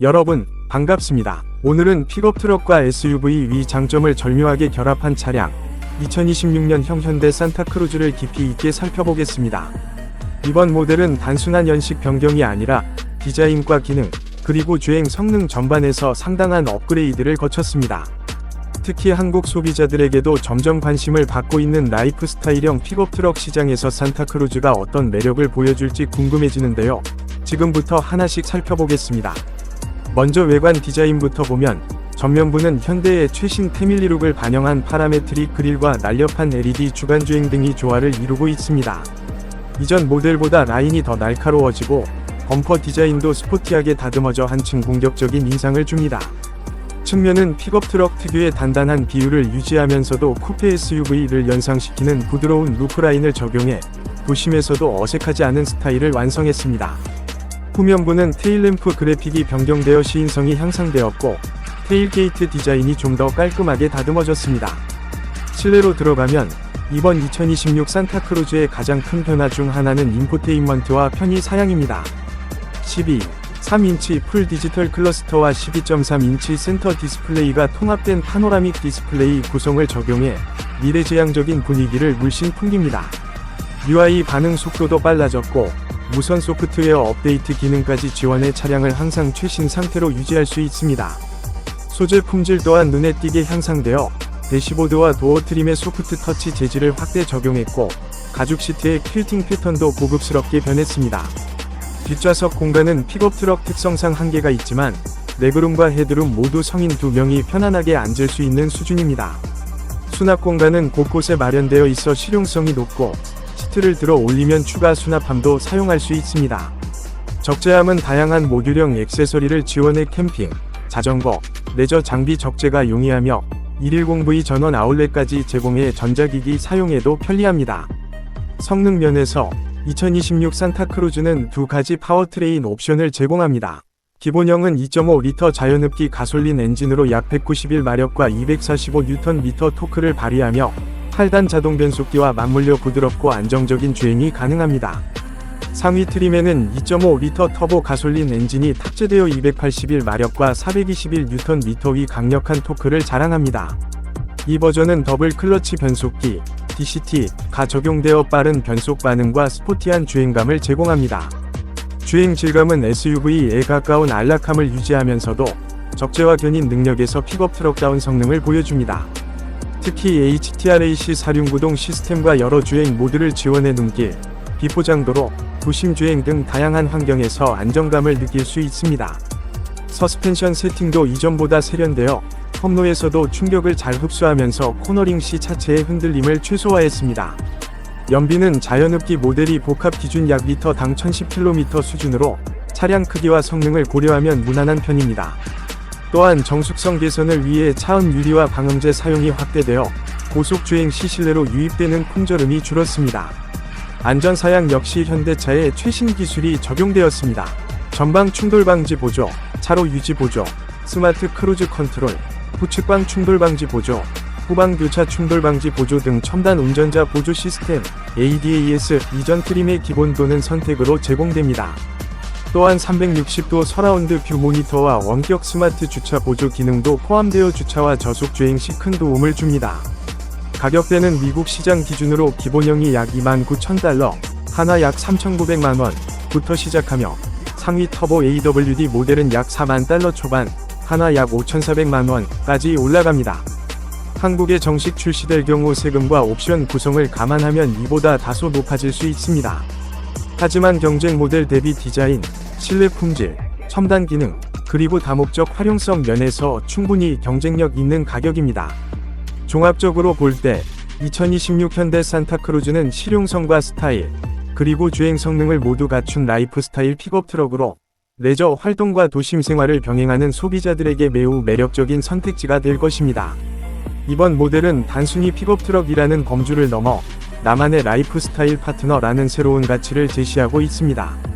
여러분, 반갑습니다. 오늘은 픽업 트럭과 SUV 위 장점을 절묘하게 결합한 차량, 2026년형 현대 산타크루즈를 깊이 있게 살펴보겠습니다. 이번 모델은 단순한 연식 변경이 아니라 디자인과 기능, 그리고 주행 성능 전반에서 상당한 업그레이드를 거쳤습니다. 특히 한국 소비자들에게도 점점 관심을 받고 있는 라이프 스타일형 픽업 트럭 시장에서 산타크루즈가 어떤 매력을 보여줄지 궁금해지는데요. 지금부터 하나씩 살펴보겠습니다. 먼저 외관 디자인부터 보면 전면부는 현대의 최신 패밀리룩을 반영한 파라메트릭 그릴과 날렵한 LED 주간 주행 등이 조화를 이루고 있습니다. 이전 모델보다 라인이 더 날카로워지고 범퍼 디자인도 스포티하게 다듬어져 한층 공격적인 인상을 줍니다. 측면은 픽업 트럭 특유의 단단한 비율을 유지하면서도 쿠페 SUV를 연상시키는 부드러운 루프라인을 적용해 도심에서도 어색하지 않은 스타일을 완성했습니다. 후면부는 테일 램프 그래픽이 변경되어 시인성이 향상되었고 테일 게이트 디자인이 좀 더 깔끔하게 다듬어졌습니다. 실내로 들어가면 이번 2026 산타크루즈의 가장 큰 변화 중 하나는 인포테인먼트와 편의 사양입니다. 12, 3인치 풀 디지털 클러스터와 12.3인치 센터 디스플레이가 통합된 파노라믹 디스플레이 구성을 적용해 미래지향적인 분위기를 물씬 풍깁니다. UI 반응 속도도 빨라졌고 무선 소프트웨어 업데이트 기능까지 지원해 차량을 항상 최신 상태로 유지할 수 있습니다. 소재 품질 또한 눈에 띄게 향상되어 대시보드와 도어 트림의 소프트 터치 재질을 확대 적용했고 가죽 시트의 퀼팅 패턴도 고급스럽게 변했습니다. 뒷좌석 공간은 픽업 트럭 특성상 한계가 있지만 레그룸과 헤드룸 모두 성인 2명이 편안하게 앉을 수 있는 수준입니다. 수납 공간은 곳곳에 마련되어 있어 실용성이 높고 시트를 들어 올리면 추가 수납함도 사용할 수 있습니다. 적재함은 다양한 모듈형 액세서리를 지원해 캠핑, 자전거, 레저 장비 적재가 용이하며 110V 전원 아울렛까지 제공해 전자기기 사용에도 편리합니다. 성능 면에서 2026 산타크루즈는 두 가지 파워트레인 옵션을 제공합니다. 기본형은 2.5리터 자연흡기 가솔린 엔진으로 약 191마력과 245Nm 토크를 발휘하며 8단 자동 변속기와 맞물려 부드럽고 안정적인 주행이 가능합니다. 상위 트림에는 2.5리터 터보 가솔린 엔진이 탑재되어 281마력과 421Nm 강력한 토크를 자랑합니다. 이 버전은 더블 클러치 변속기, DCT가 적용되어 빠른 변속 반응과 스포티한 주행감을 제공합니다. 주행 질감은 SUV에 가까운 안락함을 유지하면서도 적재와 견인 능력에서 픽업 트럭다운 성능을 보여줍니다. 특히 HTRAC 사륜구동 시스템과 여러 주행 모드를 지원해 눈길, 비포장도로, 도심 주행 등 다양한 환경에서 안정감을 느낄 수 있습니다. 서스펜션 세팅도 이전보다 세련되어 험로에서도 충격을 잘 흡수하면서 코너링 시 차체의 흔들림을 최소화했습니다. 연비는 자연흡기 모델이 복합 기준 약 리터당 1010km 수준으로 차량 크기와 성능을 고려하면 무난한 편입니다. 또한 정숙성 개선을 위해 차음 유리와 방음제 사용이 확대되어 고속 주행 시 실내로 유입되는 풍절음이 줄었습니다. 안전사양 역시 현대차의 최신 기술이 적용되었습니다. 전방 충돌 방지 보조, 차로 유지 보조, 스마트 크루즈 컨트롤, 후측방 충돌 방지 보조, 후방 교차 충돌 방지 보조 등 첨단 운전자 보조 시스템 ADAS 이전 트림의 기본도는 선택으로 제공됩니다. 또한 360도 서라운드 뷰 모니터와 원격 스마트 주차 보조 기능도 포함되어 주차와 저속 주행 시 큰 도움을 줍니다. 가격대는 미국 시장 기준으로 기본형이 약 29,000달러, 하나 약 3,900만원 부터 시작하며 상위 터보 AWD 모델은 약 4만 달러 초반, 하나 약 5,400만원까지 올라갑니다. 한국에 정식 출시될 경우 세금과 옵션 구성을 감안하면 이보다 다소 높아질 수 있습니다. 하지만 경쟁 모델 대비 디자인, 실내 품질, 첨단 기능, 그리고 다목적 활용성 면에서 충분히 경쟁력 있는 가격입니다. 종합적으로 볼 때 2026 현대 산타크루즈는 실용성과 스타일, 그리고 주행 성능을 모두 갖춘 라이프 스타일 픽업 트럭으로 레저 활동과 도심 생활을 병행하는 소비자들에게 매우 매력적인 선택지가 될 것입니다. 이번 모델은 단순히 픽업 트럭이라는 범주를 넘어 나만의 라이프 스타일 파트너라는 새로운 가치를 제시하고 있습니다.